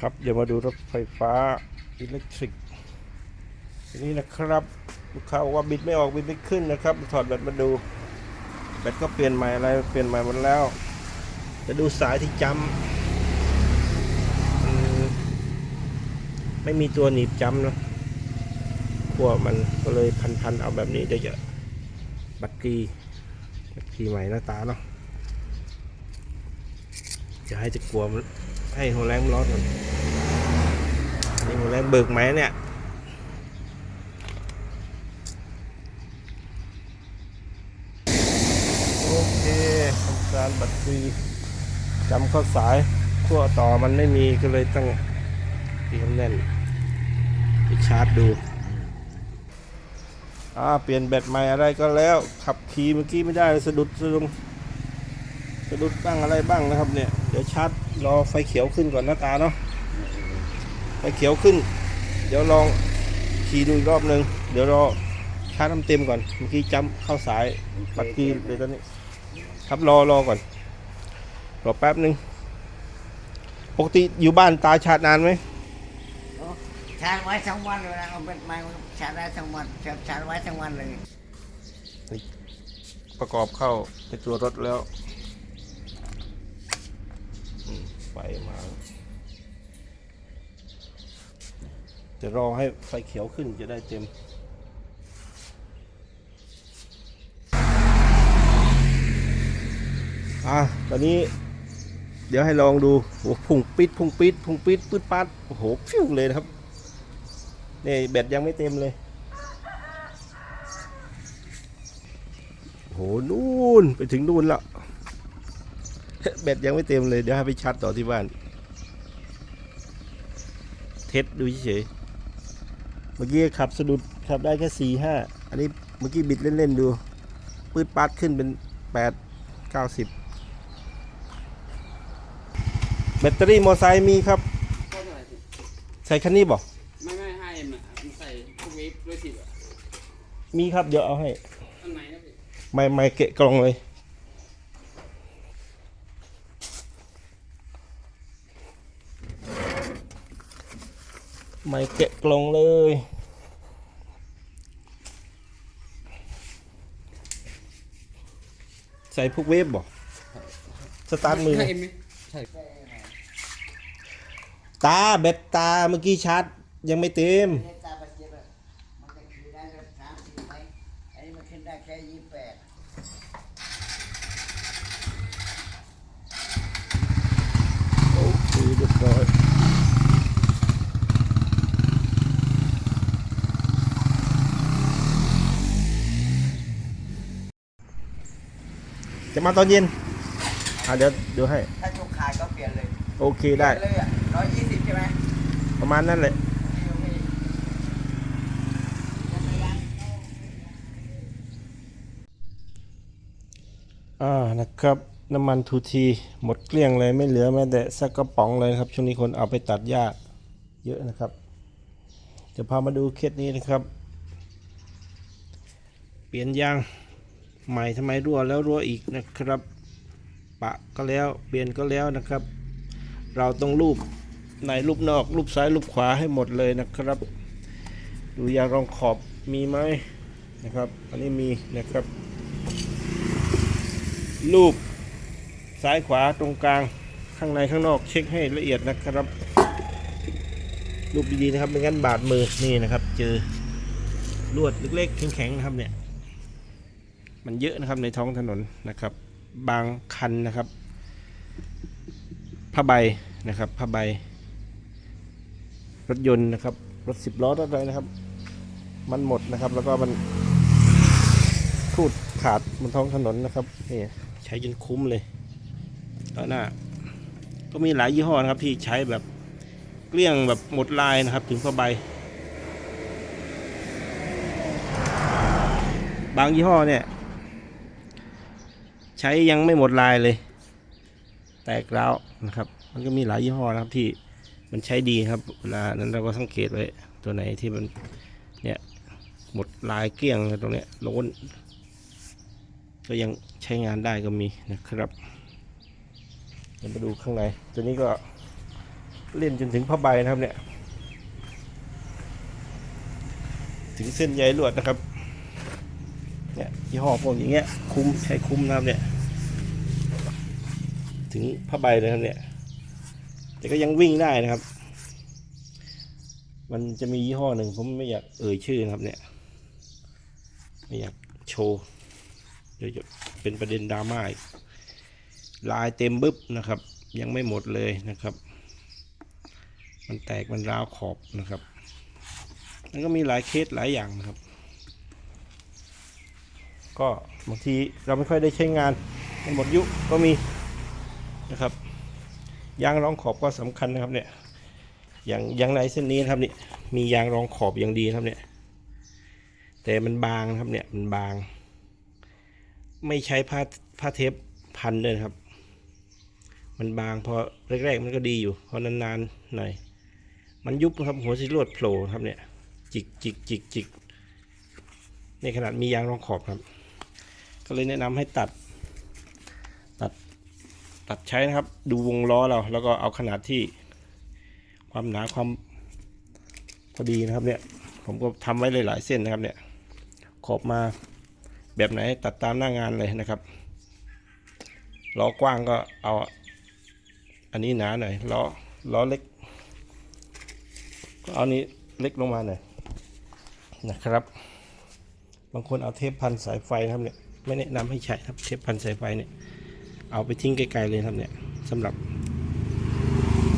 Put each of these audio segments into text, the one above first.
ครับเดี๋ยวมาดูรถไฟฟ้าอิเล็กทริกทีนี้นะครับลูกค้าบอกว่าบิดไม่ออกบิดไม่ขึ้นนะครับถอดแบตมาดูแบตก็เปลี่ยนใหม่อะไรเปลี่ยนใหม่หมดแล้ว จะดูสายที่จำมันไม่มีตัวหนีบจำนะพวกมันก็เลยพันๆเอาแบบนี้เดี๋ยวจะบัตรกีบัตรกีใหม่หน้าตาเนาะจะให้จะกลัวมัน ให้หัวแรงร้อนก่อนนี่หัวแรงเบิกไหมเนี่ยโอเคทำการบัตรฟรีจำข้าสายขั้วต่อมันไม่มีก็เลยต้องเตรียมแน่นไปชาร์จดูอ่าเปลี่ยนแบตใหม่อะไรก็แล้ว ขับขี่เมื่อกี้ไม่ได้สะดุดสะดุงสะดุดบ้างอะไรบ้างนะครับเนี่ย ดี๋ยวชาร์จรอไฟเขียวขึ้นก่อนหน้าตาเนาะไฟเขียวขึ้น เดี๋ยวลองขี่ดูอีกรอบหนึ่งเดี๋ยวรอชาร์จน้ำเต็มก่อนเมื่อกี้จำเข้าสายปัดกีเลยตอนนี้ ครับรอรอก่อนรอแป๊บหนึ่งปกติอยู่บ้านตาชาตินานไหมชาร์จไว้ทั้งวันเลยนะเอาเป็นไม้ชาร์จได้ทั้งวันชาร์จชาร์จไว้ทั้งวันเลย ประกอบเข้าในตัวรถแล้วอืมไฟมา จะรอให้ไฟเขียวขึ้นจะได้เต็มอะตอนนี้ เดี๋ยวให้ลองดูโอ้พุ่งปิดพุ่งปิดพุ่งปิดปืดปัดโอ้โหฟิวเลยนะครับนี่แบตยังไม่เต็มเลยโหนู่นไปถึงนู่นล้ว แบตยังไม่เต็มเลย เดี๋ยวให้ไปชาร์จต่อที่บ้าน เทสดูเฉยๆเมื่อกี้ขับสะดุดขับได้แค่สี่ห้าอันนี้เมื่อกี้บิดเล่น ๆ ดูปืดปัดขึ้นเป็นแปดเก้าสิบแบตเตอรี่มอไซค์มีครับก็เท่าไหร่สิใส่คันนี้บอกไม่ไม่ให้เอ็มอะมันใส่พวกเวฟด้วยสิบอะมีครับ เดี๋ยวเอาให้อันไหนนะพี่ไม่ไม่เกะกล่องเลย ไม่เกะกล่องเลย ใส่พวกเวฟบอกสตาร์ทมือให้เอ็มไหมใช่ตาแบตตาเมื่อกี้ชาร์จยังไม่เต็มเล่นตาปัจเจกมันจะขี่ได้สักสามสิบไหมอันนี้มันขึ้นได้แค่ยี่สิบแปดโอเคเรียบร้อย จะมาตอนเย็นอะเดี๋ยวเดี๋ยวให้ ถ้าจุกขาดก็เปลี่ยนเลยโอเคได้ เปลี่ยนเลยอะร้อยยี่สิบใช่ไหมประมาณนั้นแหละโอเคจักรยานอ่านะครับน้ำมันทูทีหมดเกลี้ยงเลยไม่เหลือแม้แต่สักกระป๋องเลยนะครับ ช่วงนี้คนเอาไปตัดหญ้าเยอะนะครับเดี๋ยวพามาดูเคสนี้นะครับ เปลี่ยนยาง ใหม่ทำไมรั่วแล้วรั่วอีกนะครับ ปะก็แล้วเปลี่ยนก็แล้วนะครับ เราต้องรูปในรูปนอกรูปซ้ายรูปขวาให้หมดเลยนะครับ ดูยางรองขอบมีไหมนะครับ อันนี้มีนะครับ รูปซ้ายขวาตรงกลางข้างในข้างนอกเช็คให้ละเอียดนะครับ รูปดีๆนะครับไม่งั้นบาดมือนี่นะครับ เจอลวดเล็กๆแข็งๆนะครับเนี่ย มันเยอะนะครับในท้องถนนนะครับ บางคันนะครับผ้าใบนะครับผ้าใบ รถยนต์นะครับ รถสิบล้อรถอะไรนะครับ มันหมดนะครับ แล้วก็มันครูดขาดบนท้องถนนนะครับนี่ใช้จนคุ้มเลยแล้วหน้าก็มีหลายยี่ห้อนะครับที่ใช้แบบเกลี้ยงแบบหมดลายนะครับ ถึงผ้าใบ บางยี่ห้อเนี่ย ใช้ยังไม่หมดลายเลย แตกร้วนะครับ มันก็มีหลายยี่ห้อนะครับที่มันใช้ดีครับเวลานั้นเราก็สังเกตไว้ตัวไหนที่มันเนี่ยหมดลายเกลี้ยงตรงเนี้ยโล้นก็ยังใช้งานได้ก็มีนะครับเดี๋ยวมาดูข้างใน ตัวนี้ก็เล่นจนถึงผ้าใบนะครับเนี่ย ถึงเส้นใยลวดนะครับ ยี่ห้อพวกอย่างเงี้ย คุ้มใช้คุ้มนะครับเนี่ย ถึงผ้าใบเลยครับเนี่ย แต่ก็ยังวิ่งได้นะครับ มันจะมียี่ห้อหนึ่งผมไม่อยากเอ่ยชื่อนะครับเนี่ย ไม่อยากโชว์เดี๋ยวจะเป็นประเด็นดราม่าอีกลายเต็มบึ๊บนะครับ ยังไม่หมดเลยนะครับ มันแตกมันร้าวขอบนะครับมันก็มีหลายเคสหลายอย่างนะครับ ก็บางทีเราไม่ค่อยได้ใช้งานมันหมดยุก็มีนะครับยางรองขอบก็สำคัญนะครับเนี่ยอย่างอย่างในเส้นนี้นะครับนี่มียางรองขอบอย่างดีนะครับเนี่ยแต่มันบางนะครับเนี่ยมันบาง ไม่ใช้ผ้าผ้าเทปพันเลยนครับ มันบางพอแรกๆมันก็ดีอยู่พอนานๆหน่อยมันยุบครับหัวสิลวดโผล่ครับเนี่ยจิกจิกจิกจิกในขนาดมียางรองขอบครับ ก็เลยแนะนำให้ตัด ตัด ตัดใช้นะครับ ดูวงล้อเรา แล้วก็เอาขนาดที่ความหนาความพอดีนะครับเนี่ย ผมก็ทำไว้หลายๆเส้นนะครับเนี่ย ขอบมาแบบไหนตัดตามหน้างานเลยนะครับล้อกว้างก็เอาอันนี้หนาหน่อยล้อล้อเล็กก็เอานี้เล็กลงมาหน่อยนะครับ บางคนเอาเทปพันสายไฟนะครับเนี่ย ไม่แนะนำให้ใช้ครับเทปพันสายไฟเนี่ย เอาไปทิ้งไกลๆเลยครับเนี่ยสำหรับ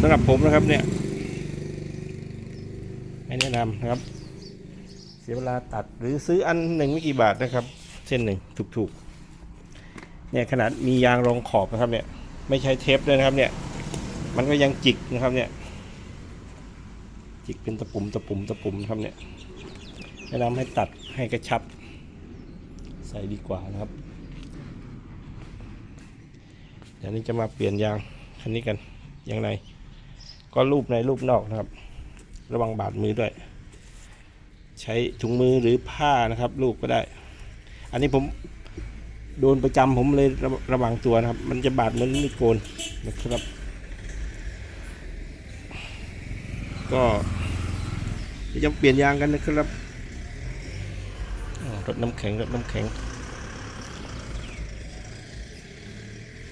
สำหรับผมนะครับเนี่ย ไม่แนะนำนะครับ เสียเวลาตัดหรือซื้ออันหนึ่งไม่กี่บาทนะครับ เส้นหนึ่งถูกๆ เนี่ยขนาดมียางรองขอบนะครับเนี่ย ไม่ใช้เทปด้วยนะครับเนี่ย มันก็ยังจิกนะครับเนี่ย จิกเป็นตะปุ่มตะปุ่มตะปุ่มครับเนี่ยแนะนำให้ตัดให้กระชับ ใส่ดีกว่านะครับ เดี๋ยวนี้จะมาเปลี่ยนยางคันนี้กันยางในก็รูปในรูปนอกนะครับ ระวังบาดมือด้วย ใช้ถุงมือหรือผ้านะครับรูปก็ได้ อันนี้ผมโดนประจำผมเลยระระวังตัวนะครับ มันจะบาดเหมือนมีดโกนนะครับ ก็ยวจะเปลี่ยนยางกันนะครับ รถน้ำแข็งรถน้ำแข็ง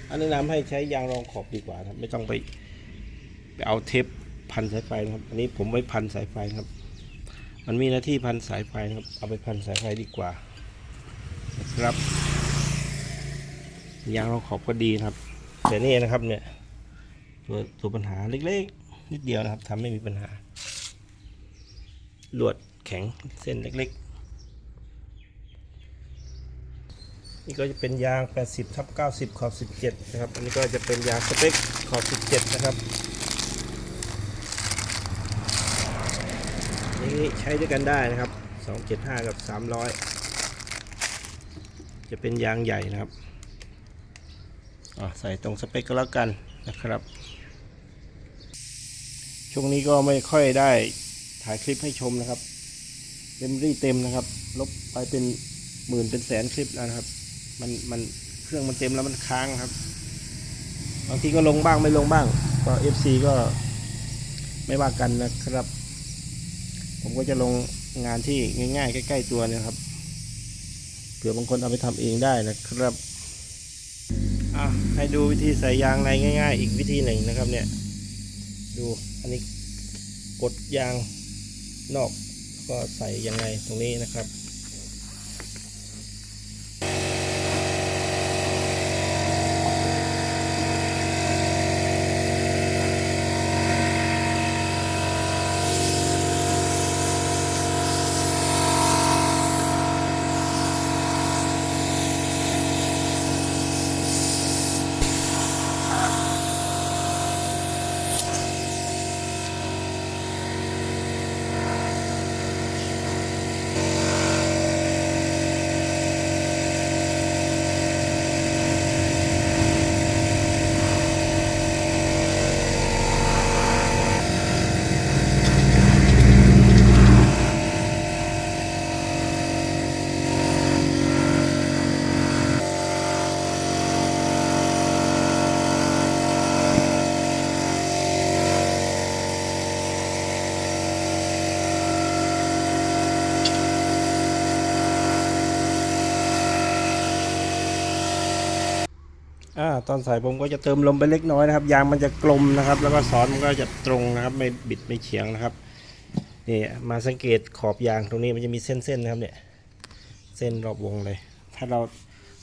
อันแนะนำให้ใช้ยางรองขอบดีกว่าครับ ไม่ต้องไปไปเอาเทปพันสายไฟนะครับ อันนี้ผมไว้พันสายไฟครับ มันมีหน้าที่พันสายไฟนะครับ เอาไปพันสายไฟดีกว่าครับ ยางรองขอบก็ดีนะครับ แต่นี่นะครับเนี่ยตัวตัวปัญหาเล็กๆ นิดเดียวนะครับทำไม่มีปัญหาลวดแข็งเส้นเล็กๆ นี่ก็จะเป็นยาง 80ทับ90 ขอบ 17 นะครับ อันนี้ก็จะเป็นยางสเปคขอบ 17 นะครับ นี่ใช้ด้วยกันได้นะครับ 275 กับ 300 จะเป็นยางใหญ่นะครับอะใส่ตรงสเปคก็แล้วกันนะครับ ช่วงนี้ก็ไม่ค่อยได้ถ่ายคลิปให้ชมนะครับเมมโมรี่เต็มนะครับ ลบไปเป็นหมื่นเป็นแสนคลิปแล้วนะครับ มันมันเครื่องมันเต็มแล้วมันค้างครับ บางทีก็ลงบ้างไม่ลงบ้าง ก็ FC ก็ไม่ว่ากันนะครับ ผมก็จะลงงานที่ง่ายๆ ใกล้ๆตัวเนะครับเผื่อบางคนเอาไปทำเองได้นะครับอะให้ดูวิธีใส่ยางในง่าย ๆ อีกวิธีหนึ่งนะครับเนี่ย ดูอันนี้กดยางนอกก็ใส่ยังไงตรงนี้นะครับ ตอนใส่ผมก็จะเติมลมไปเล็กน้อยนะครับ ยางมันจะกลมนะครับ แล้วก็สอนมันก็จะตรงนะครับ ไม่บิดไม่เฉียงนะครับนี่มาสังเกตขอบยางตรงนี้มันจะมีเส้นๆนะครับเนี่ยเส้นรอบวงเลย ถ้าเรา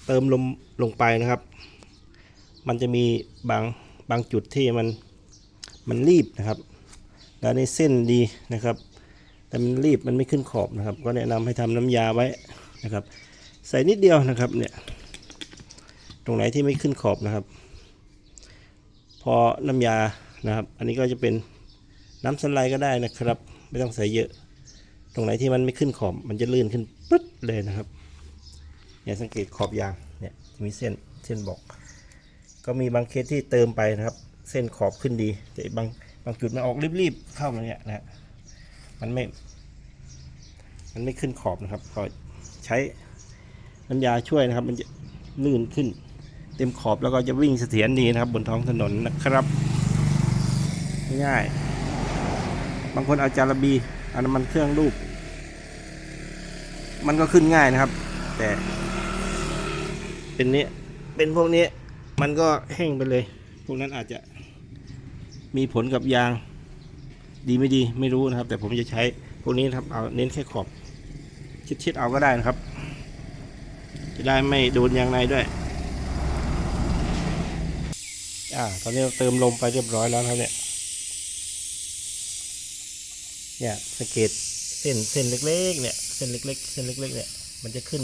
เติมลมลงไปนะครับ มันจะมีบางบางจุดที่มันมันรีบนะครับ แล้วในเส้นดีนะครับ แต่มันรีบมันไม่ขึ้นขอบนะครับ ก็แนะนำให้ทำน้ำยาไว้นะครับ ใส่นิดเดียวนะครับเนี่ย ตรงไหนที่ไม่ขึ้นขอบนะครับ พอน้ำยานะครับ อันนี้ก็จะเป็นน้ำสไลด์ก็ได้นะครับ ไม่ต้องใส่เยอะ ตรงไหนที่มันไม่ขึ้นขอบ มันจะลื่นขึ้นปึ๊ดเลยนะครับเนี่ยสังเกตขอบยางเนี่ยมีเส้นเส้นบอก ก็มีบางเคสที่เติมไปนะครับ เส้นขอบขึ้นดี แต่บางบางจุดมันออกรีบๆเข้ามาเนี่ยนะฮะมันไม่ มันไม่ขึ้นขอบนะครับก็ใช้น้ำยาช่วยนะครับ มันจะลื่นขึ้น เต็มขอบแล้วก็จะวิ่งเสถียรดีนะครับ บนท้องถนนนะครับง่ายบางคนเอาจาระบีเอาน้ำมันเครื่องรูป มันก็ขึ้นง่ายนะครับ แต่ เป็นนี้เป็นพวกนี้มันก็แห้งไปเลย พวกนั้นอาจจะมีผลกับยาง ดีไม่ดีไม่รู้นะครับ แต่ผมจะใช้พวกนี้นครับเอาเน้นแค่ขอบชิดๆเอาก็ได้นะครับ จะได้ไม่โดนยางในด้วย อ่า ตอนนี้เราเติมลมไปเรียบร้อยแล้วครับเนี่ย เนี่ยสังเกตเส้นเส้นเล็กๆ เนี่ย เส้นเล็ก ๆ เส้นเล็ก ๆ เนี่ย มันจะขึ้น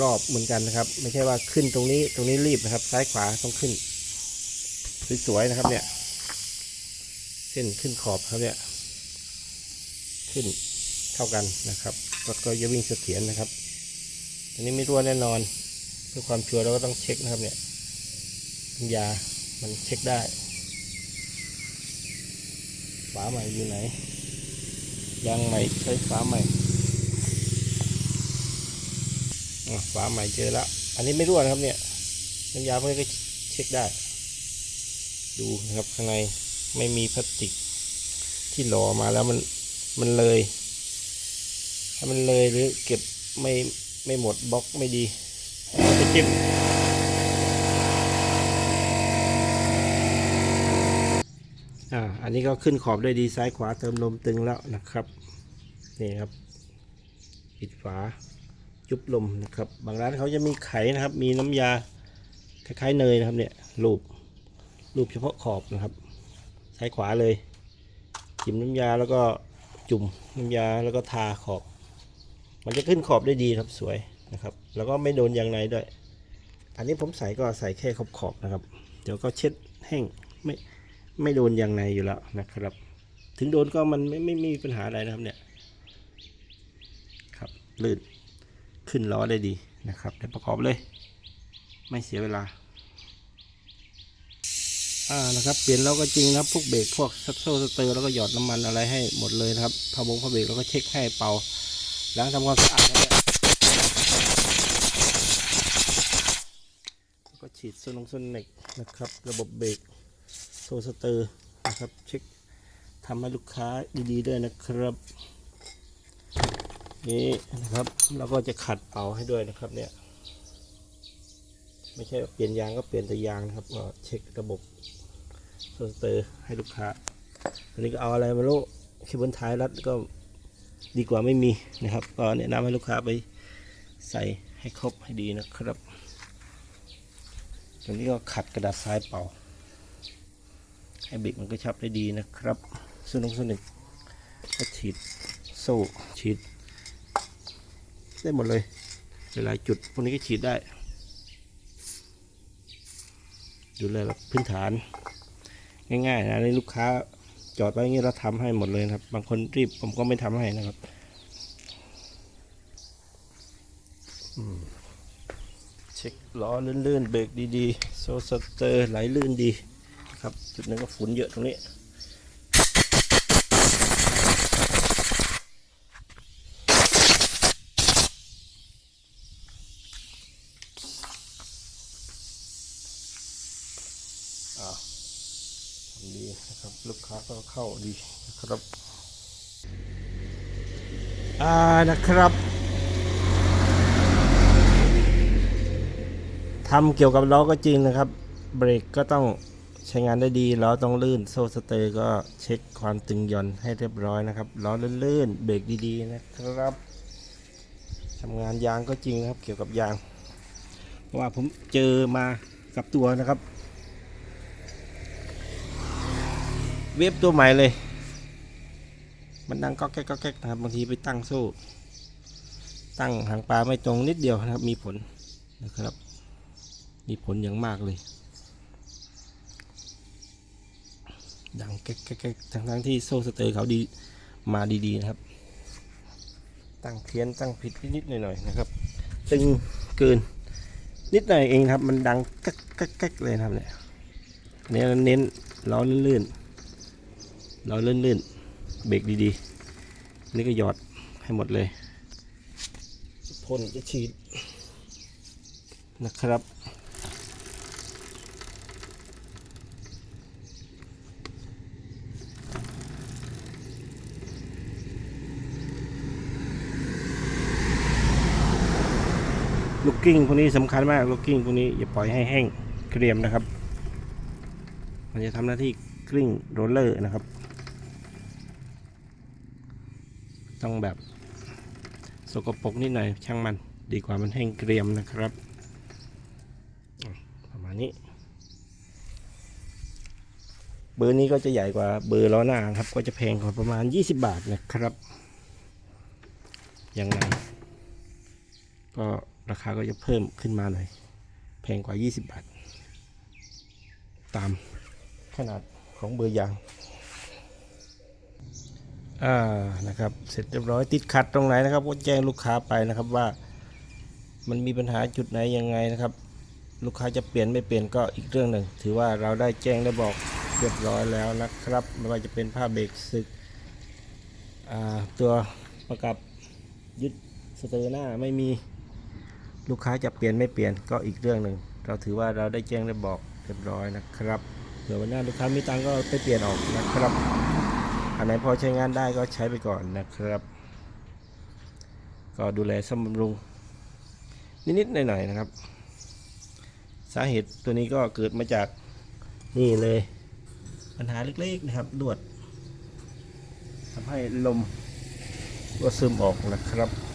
รอบเหมือนกันนะครับ ไม่ใช่ว่าขึ้นตรงนี้ ตรงนี้รีบนะครับ ซ้ายขวาต้องขึ้น สวยๆ นะครับ เนี่ย เส้นขึ้นขอบครับเนี่ย ขึ้นเท่ากันนะครับรถก็จะวิ่งเสถียรนะครับ อันนี้ไม่รั่วแน่นอน เพื่อความชัวร์เราก็ต้องเช็คนะครับเนี่ย ยา มันเช็คได้ฝาใหม่อยู่ไหนยางใหม่ใช้ฝาใหม่อะฝาใหม่เจอแล้ว อันนี้ไม่รั่วนะครับเนี่ยน้ำยาพวกนี้ก็เช็คได้ ดูนะครับข้างในไม่มีพลาสติกที่หล่อมาแล้วมันมันเลย ถ้ามันเลยหรือเก็บไม่ไม่หมดบล็อกไม่ดีจะจิ้ม อ่าอันนี้ก็ขึ้นขอบได้ดีซ้ายขวาเติมลมตึงแล้วนะครับนี่ครับ ปิดฝาจุบลมนะครับ บางร้านเขาจะมีไขนะครับ มีน้ำยาคล้ายๆเนยนะครับเนี่ยรูปรูปเฉพาะขอบนะครับ ซ้ายขวาเลยจิ้มน้ำยาแล้วก็จุ่มน้ำยาแล้วก็ทาขอบ มันจะขึ้นขอบได้ดีครับสวยนะครับ แล้วก็ไม่โดนยางในด้วย อันนี้ผมใส่ก็ใส่แค่ขอบขอบนะครับ เดี๋ยวก็เช็ดแห้งไม่ ไม่โดนยางในอยู่แล้วนะครับ ถึงโดนก็มันไม่ไม่ไม่มีปัญหาอะไรนะครับเนี่ย ครับลื่นขึ้นล้อได้ดีนะครับเดี๋ยวประกอบเลย ไม่เสียเวลาอ่านะครับเปลี่ยนแล้วก็จริงนะครับพวกเบรกพวกซัตโซ่สเตอร์แล้วก็หยอดน้ำมันอะไรให้หมดเลยนะครับพาวงพาวเบรกแล้วก็เช็คให้เป่าล้างทำความสะอาดแล้วเนี่ยแล้วก็ฉีดโซนงโซนเน็กนะครับ ระบบเบรก โซสเตอร์นะครับเช็คทำให้ลูกค้าดีๆด้วยนะครับนี่นะครับเราก็จะขัดเป่าให้ด้วยนะครับเนี่ยไม่ใช่เปลี่ยนยางก็เปลี่ยนแต่ยางนะครับก็เช็คระบบโซสเตอร์ให้ลูกค้าอันนี้ก็เอาอะไรมาลูกเคเบิลท้ายรัดก็ดีกว่าไม่มีนะครับ ก็แนะนำให้ลูกค้าไปใส่ให้ครบให้ดีนะครับตรงนี้ก็ขัดกระดาษทรายเป่า ให้เบรกมันก็ชับได้ดีนะครับส่วนลงส่วนหนึ่งก็ฉีดโซ่ฉีด ได้หมดเลยหลายจุดพวกนี้ก็ฉีดได้ ดูแลแบบพื้นฐาน ง่ายๆนะในลูกค้าจอดไว้อย่างนี้เราทำให้หมดเลยครับ บางคนรีบผมก็ไม่ทำให้นะครับเช็คล้อลื่นๆเบรกดีๆ โซสเตอร์ไหลลื่นดี ครับ จุดนึงก็ฝุ่นเยอะตรงนี้อ่าทำดีนะครับ ลูกค้าก็เข้าดีนะครับอ่านะครับทำเกี่ยวกับล้อก็จริงนะครับ เบรกก็ต้อง ใช้งานได้ดีล้อต้องลื่น โซ่สเตอร์ก็เช็คความตึงหย่อนให้เรียบร้อยนะครับล้อลื่นๆเบรกดีๆนะครับทำงานยางก็จริงนะครับ เกี่ยวกับยางเพราะว่าผมเจอมากับตัวนะครับ เว็บตัวใหม่เลย มันดังก็แก๊กก็แก๊กนะครับบางทีไปตั้งโซ่ ตั้งหางปลาไม่ตรงนิดเดียวนะครับ มีผลนะครับ มีผลอย่างมากเลย ดังแก๊กแก๊กทั้งทั้งที่โซ่สเตอร์เขาดีมาดีๆนะครับ ตั้งเพี้ยนตั้งผิดนิดหน่อยๆนะครับตึงเกินนิดหน่อยเองครับ มันดังแก๊กแก๊กแก๊กเลยครับเนี่ยเนี่ยเน้นล้อลื่นๆล้อลื่นๆเบรกดีๆ นี่ก็หยอดให้หมดเลยพ่นจะฉีดนะครับ ลูกกิ้งพวกนี้สำคัญมากลูกกิ้งพวกนี้อย่าปล่อยให้แห้งเกรียมนะครับ มันจะทำหน้าที่กลิ้งโรลเลอร์นะครับ ต้องแบบสกปรกนิดหน่อยช่างมันดีกว่ามันแห้งเกรียมนะครับ ประมาณนี้ เบอร์นี้ก็จะใหญ่กว่าเบอร์ล้อหน้าครับ ก็จะแพงกว่าประมาณ 20 บาทนะครับยังไงก็ ราคาก็จะเพิ่มขึ้นมาหน่อย แพงกว่า 20 บาท ตามขนาดของเบอร์ยาง อ่า นะครับ เสร็จเรียบร้อย ติดขัดตรงไหนนะครับ ก็แจ้งลูกค้าไปนะครับว่า มันมีปัญหาจุดไหนยังไงนะครับ ลูกค้าจะเปลี่ยนไม่เปลี่ยนก็อีกเรื่องหนึ่ง ถือว่าเราได้แจ้งได้บอกเรียบร้อยแล้วนะครับ ไม่ว่าจะเป็นผ้าเบรกซึกอ่าตัวประกับยึดสเตอร์หน้าไม่มี ลูกค้าจะเปลี่ยนไม่เปลี่ยนก็อีกเรื่องหนึ่งเราถือว่าเราได้แจ้งได้บอกเรียบร้อยนะครับเผื่อวันหน้าลูกค้ามีตังก็ไปเปลี่ยนออกนะครับ อันไหนพอใช้งานได้ก็ใช้ไปก่อนนะครับ ก็ดูแลซ่อมบำรุง นิดๆหน่อยๆนะครับ สาเหตุตัวนี้ก็เกิดมาจากนี่เลย ปัญหาเล็กๆนะครับลวดทำให้ลมรั่วซึมออกนะครับ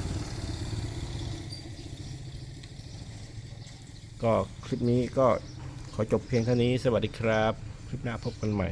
ก็คลิปนี้ก็ขอจบเพียงเท่านี้ สวัสดีครับ คลิปหน้าพบกันใหม่